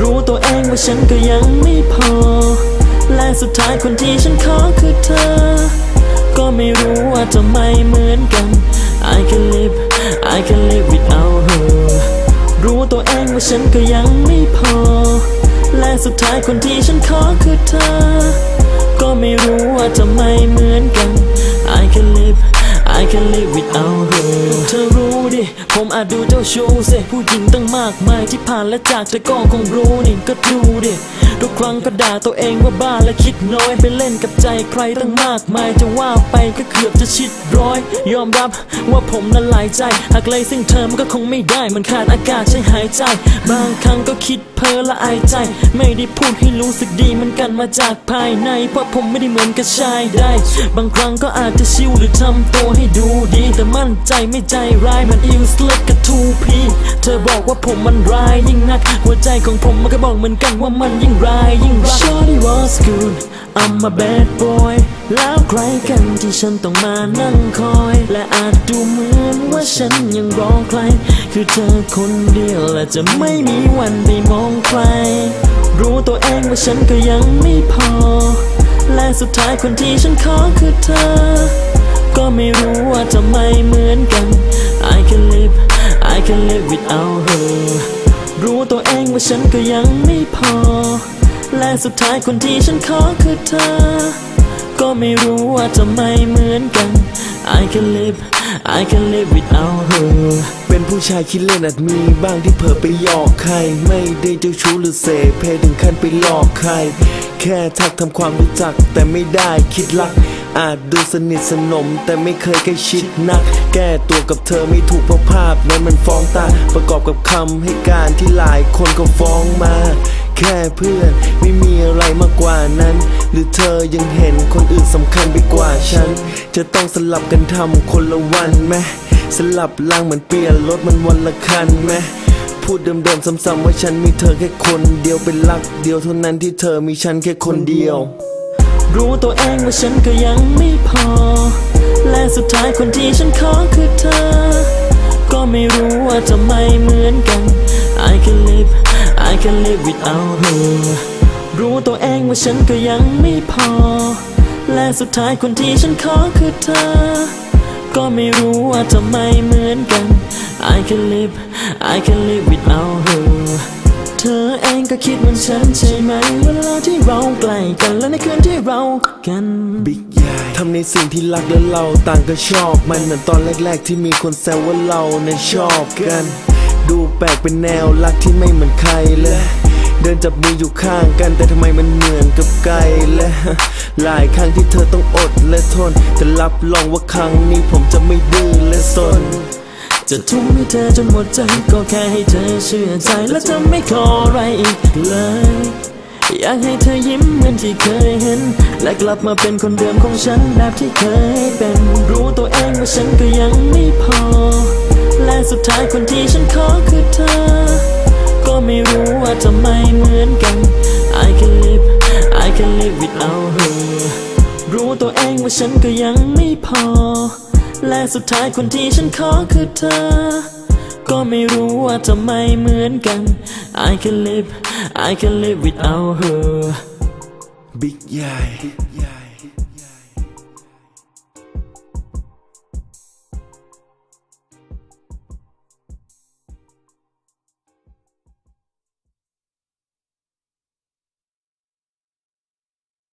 รู้ตัวเองว่าฉันก็ยังไม่พอ และสุดท้ายคนที่ฉันขอคือเธอ ก็ไม่รู้ว่าทำไมเหมือนกัน I can live I can live without her รู้ตัวเองว่าฉันก็ยังไม่พอ และสุดท้ายคนที่ฉันขอคือเธอ ก็ไม่รู้ว่าทำไมเหมือนกัน I can live I can live without her เธอรู้ดิ ผมอาจดูเจ้าชู้เสผู้หญิงตั้งมากมายที่ผ่านและจากเธอก็คงรู้นี่ก็ดูดิ ทุกครั้งก็ด่าตัวเองว่าบ้าและคิดน้อยไปเล่นกับใจใครตั้งมากมายจะว่าไปก็เกือบจะชิดร้อย ยอมรับว่าผมนั้นหลายใจหากเลยซึ่งเธอมันก็คงไม่ได้มันขาดอากาศใช้หายใจ บางครั้งก็คิดเพ้อละอายใจ ไม่ได้พูดให้รู้สึกดีมันกันมาจากภายใน เพราะผมไม่ได้เหมือนกับชายได้ บางครั้งก็อาจจะชิวหรือทำตัวให้ดูดีแต่มั่นใจไม่ใจร้ายมันอิวสเล็กกับทูพีเธอบอกว่าผมมันร้ายยิ่งนัก หัวใจของผมมันก็บอกเหมือนกันว่ามันยิ่งร้ายยิ่งรัก Shorty was good I'm a bad boy แล้วใครกันที่ฉันต้องมานั่งคอย และอาจดูเหมือนว่าฉันยังรอใคร คือเธอคนเดียวและจะไม่มีวันได้มองใคร รู้ตัวเองว่าฉันก็ยังไม่พอ และสุดท้ายคนที่ฉันขอคือเธอ ก็ไม่รู้ว่าทำไมเหมือนกัน I can live I can live without her รู้ตัวเองว่าฉันก็ยังไม่พอ และสุดท้ายคนที่ฉันขอคือเธอ ก็ไม่รู้ว่าทำไมเหมือนกัน I can live I can live without her เป็นผู้ชายคิดเล่นอาจมีบ้างที่เผลอไปหยอกใคร ไม่ได้เจ้าชู้หรือเสเพถึงขั้นไปหลอกใคร แค่ทักทำความรู้จักแต่ไม่ได้คิดรัก อาจดูสนิทสนม แต่ไม่เคยใกล้ชิดนัก แก้ตัวกับเธอไม่ถูกเพราะภาพนั้นมันฟ้องตา ประกอบกับคำให้การที่หลายคนก็ฟ้องมา แค่เพื่อนไม่มีอะไรมากกว่านั้น หรือเธอยังเห็นคนอื่นสำคัญไปกว่าฉัน จะต้องสลับกันทำคนละวันไหมสลับล่างเหมือนเปลี่ยนรถมันวันละคันไหมพูดเดิมๆซ้ำๆว่าฉันมีเธอแค่คนเดียวเป็นรักเดียวเท่านั้นที่เธอมีฉันแค่คนเดียว รู้ตัวเองว่าฉันก็ยังไม่พอ และสุดท้ายคนที่ฉันขอคือเธอ ก็ไม่รู้ว่าทำไมเหมือนกัน I can live I can live without her รู้ตัวเองว่าฉันก็ยังไม่พอ และสุดท้ายคนที่ฉันขอคือเธอ ก็ไม่รู้ว่าทำไมเหมือนกัน I can live I can live without her เธอเองก็คิดเหมือนฉันใช่ไหมเวลาที่เราใกล้กันและในคืนที่เรากันบิ๊กใหญ่ทำในสิ่งที่รักและเราต่างก็ชอบ มันเหมือนตอนแรก ๆ ที่มีคนแซวว่าเราเนี่ยชอบกัน ดูแปลกเป็นแนวรักที่ไม่เหมือนใครเลยเดินจับมืออยู่ข้างกันแต่ทำไมมันเหมือนกับไกลและหลายครั้งที่เธอต้องอดและทน แต่รับรองว่าครั้งนี้ผมจะไม่ดื้อและสน จะทุ่มให้เธอจนหมดใจก็แค่ให้เธอเชื่อใจและจะไม่ขออะไรอีกเลย อยากให้เธอยิ้มเหมือนที่เคยเห็น และกลับมาเป็นคนเดิมของฉันแบบที่เคยเป็น รู้ตัวเองว่าฉันก็ยังไม่พอ และสุดท้ายคนที่ฉันขอคือเธอ ก็ไม่รู้ว่าทำไมเหมือนกัน I can live I can live without her รู้ตัวเองว่าฉันก็ยังไม่พอ และสุดท้ายคนที่ฉันขอคือเธอ ก็ไม่รู้ว่าทำไมเหมือนกัน I can live I can live without her บิ๊กใหญ่